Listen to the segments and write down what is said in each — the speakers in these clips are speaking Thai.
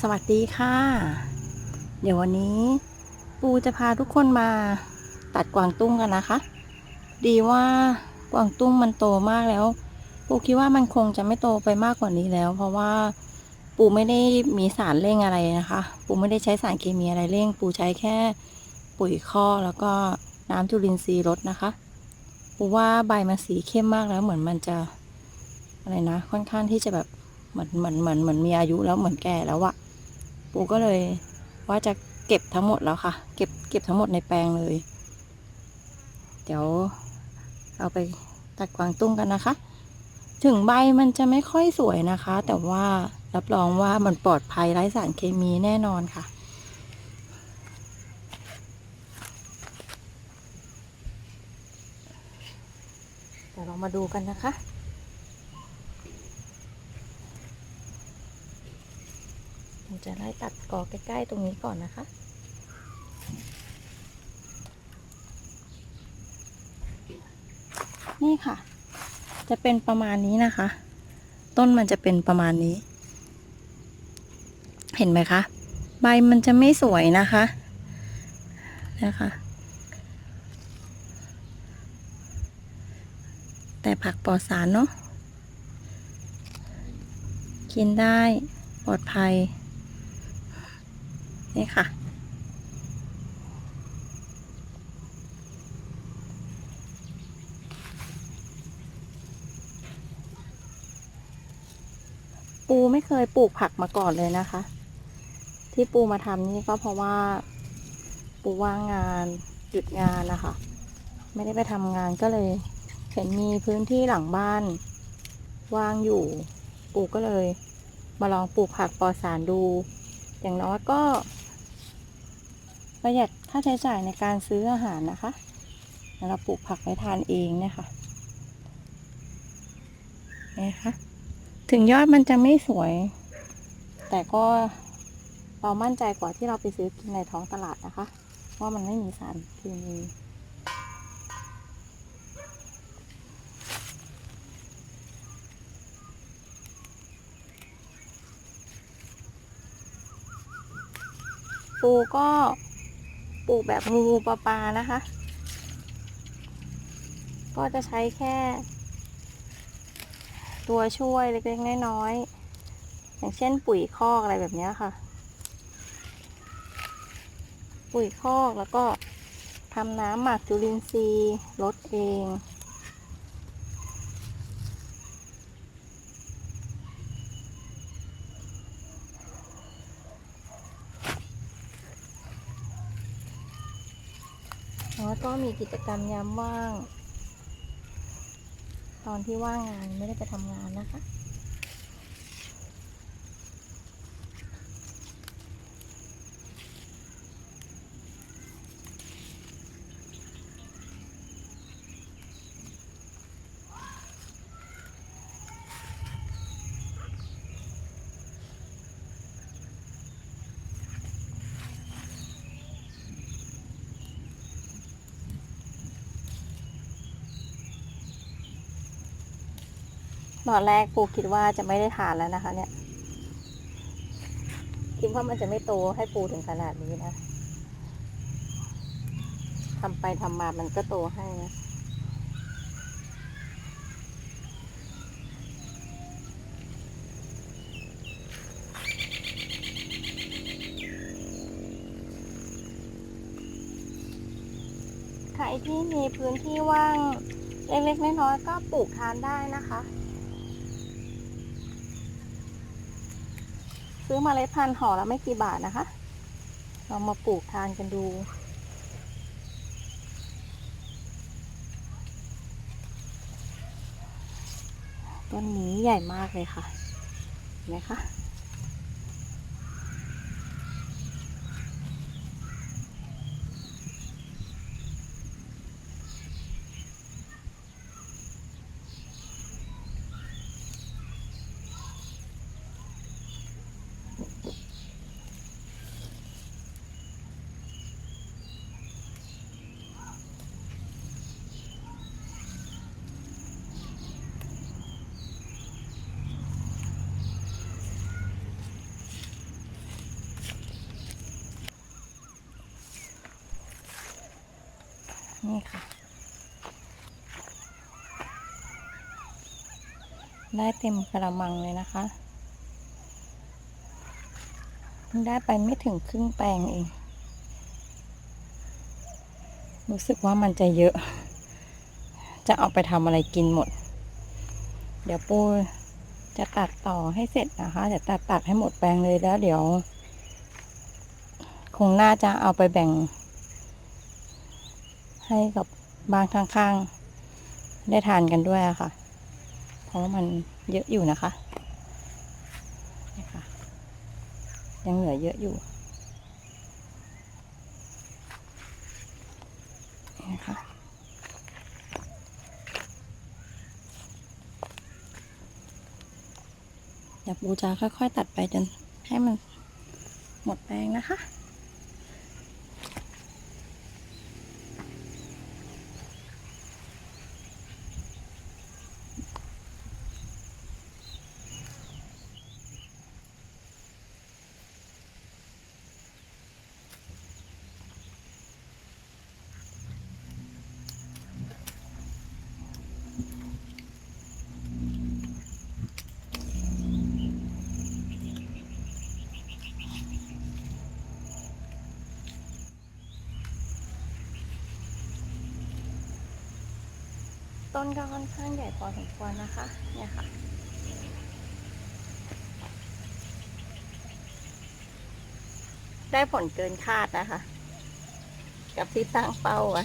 สวัสดีค่ะ เดี๋ยววันนี้ ปูจะพาทุกคนมาตัดกวางตุ้งกันนะคะ ดีว่ากวางตุ้งมันโตมากแล้ว ปูคิดว่ามันคงจะไม่โตไปมากกว่านี้แล้ว เพราะว่าปูไม่ได้มีสารเร่งอะไรนะคะ ปูไม่ได้ใช้สารเคมีอะไรเร่ง ปูใช้แค่ปุ๋ยคอกแล้วก็น้ำจุลินทรีย์รดนะคะ ปูว่าใบมันสีเข้มมากแล้วเหมือนมันจะอะไรนะ ค่อนข้างที่จะแบบเหมือนเหมือนเหมือนเหมือนมีอายุแล้วเหมือนแก่แล้วอะ ปูก็เลยว่าจะเก็บทั้งหมดแล้วค่ะ เก็บเก็บทั้งหมดในแปลงเลย เดี๋ยวเราไปตัดกวางตุ้งกันนะคะ ถึงใบมันจะไม่ค่อยสวยนะคะ แต่ว่ารับรองว่ามันปลอดภัยไร้สารเคมีแน่นอนค่ะเดี๋ยวเรามาดูกันนะคะ เรา จะไล่ตัดกอใกล้ ๆ ตรงนี้ก่อนนะคะ นี่ค่ะ จะเป็นประมาณนี้นะคะ ต้นมันจะเป็นประมาณนี้ เห็นไหมคะ ใบมันจะไม่สวยนะคะ นะคะ แต่ผักปลอดสารเนาะกินได้ปลอดภัย นี่ค่ะ ปูไม่เคยปลูกผักมาก่อนเลยนะคะ ที่ปูมาทำนี่ก็เพราะว่า ปูว่างงานหยุดงานนะคะ ไม่ได้ไปทำงานก็เลยเห็นมีพื้นที่หลังบ้านว่างอยู่ ปูก็เลย มาลองปลูกผักปลอดสารดู อย่างน้อยก็ ประหยัดค่าใช้จ่ายในการซื้ออาหารนะคะ เราปลูกผักไว้ทานเองเนี่ยค่ะนะคะถึงยอดมันจะไม่สวย แต่ก็เรามั่นใจกว่าที่เราไปซื้อกินในท้องตลาดนะคะ ว่ามันไม่มีสารเคมีปูก็ ปลูกแบบงูปลาปลานะคะ ก็จะใช้แค่ ตัวช่วยเล็กๆน้อยๆอย่างเช่นปุ๋ยคอกอะไรแบบนี้ค่ะ ปุ๋ยคอกแล้วก็ทำน้ำหมักจุลินทรีย์ลดเอง แล้วก็มีกิจกรรมยามว่าง ตอนที่ว่างงานไม่ได้ไปทำงานนะคะ ตอนแรกปูคิดว่าจะไม่ได้ทานแล้วนะคะ เนี่ย คิดว่ามันจะไม่โตให้ปูถึงขนาดนี้นะทำไปทำมามันก็โตให้นะใครที่มีพื้นที่ว่างเล็กๆน้อยๆก็ปลูกทานได้นะคะ ซื้อมาเมล็ดพันธุ์ห่อละไม่กี่บาทนะคะ เรามาปลูกทานกันดูต้นนี้ใหญ่มากเลยค่ะเห็นไหมคะ นี่ค่ะ ได้เต็มกระมังเลยนะคะเพิ่งได้ไปไม่ถึงครึ่งแปลงเอง รู้สึกว่ามันจะเยอะ จะเอาไปทำอะไรกินหมด เดี๋ยวปูจะตัดต่อให้เสร็จนะคะ เดี๋ยวตัดตัดให้หมดแปลงเลยแล้วเดี๋ยว คงน่าจะเอาไปแบ่ง ให้กับบ้านข้างๆ ได้ทานกันด้วยค่ะ เพราะว่ามันเยอะอยู่นะคะนี่ค่ะ ยังเหลือเยอะอยู่นี่นะคะเดี๋ยวปูจะค่อยๆ ตัดไปจนให้มันหมดแปลงนะคะ ต้นก็ค่อนข้างใหญ่พอสมควรนะคะ เนี่ยค่ะ ได้ผลเกินคาดนะคะ กับที่ตั้งเป้าไว้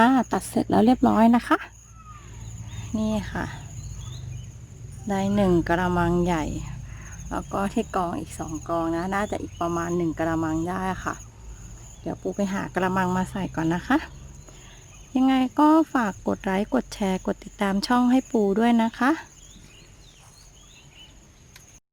ค่ะ ตัดเสร็จแล้วเรียบร้อยนะคะ นี่ค่ะ ได้หนึ่งกระมังใหญ่ แล้วก็ที่กองอีกสองกองนะ น่าจะอีกประมาณหนึ่งกระมังได้ค่ะ เดี๋ยวปูไปหากระมังมาใส่ก่อนนะคะ ยังไงก็ฝากกดไลค์กดแชร์กดติดตามช่องให้ปูด้วยนะคะ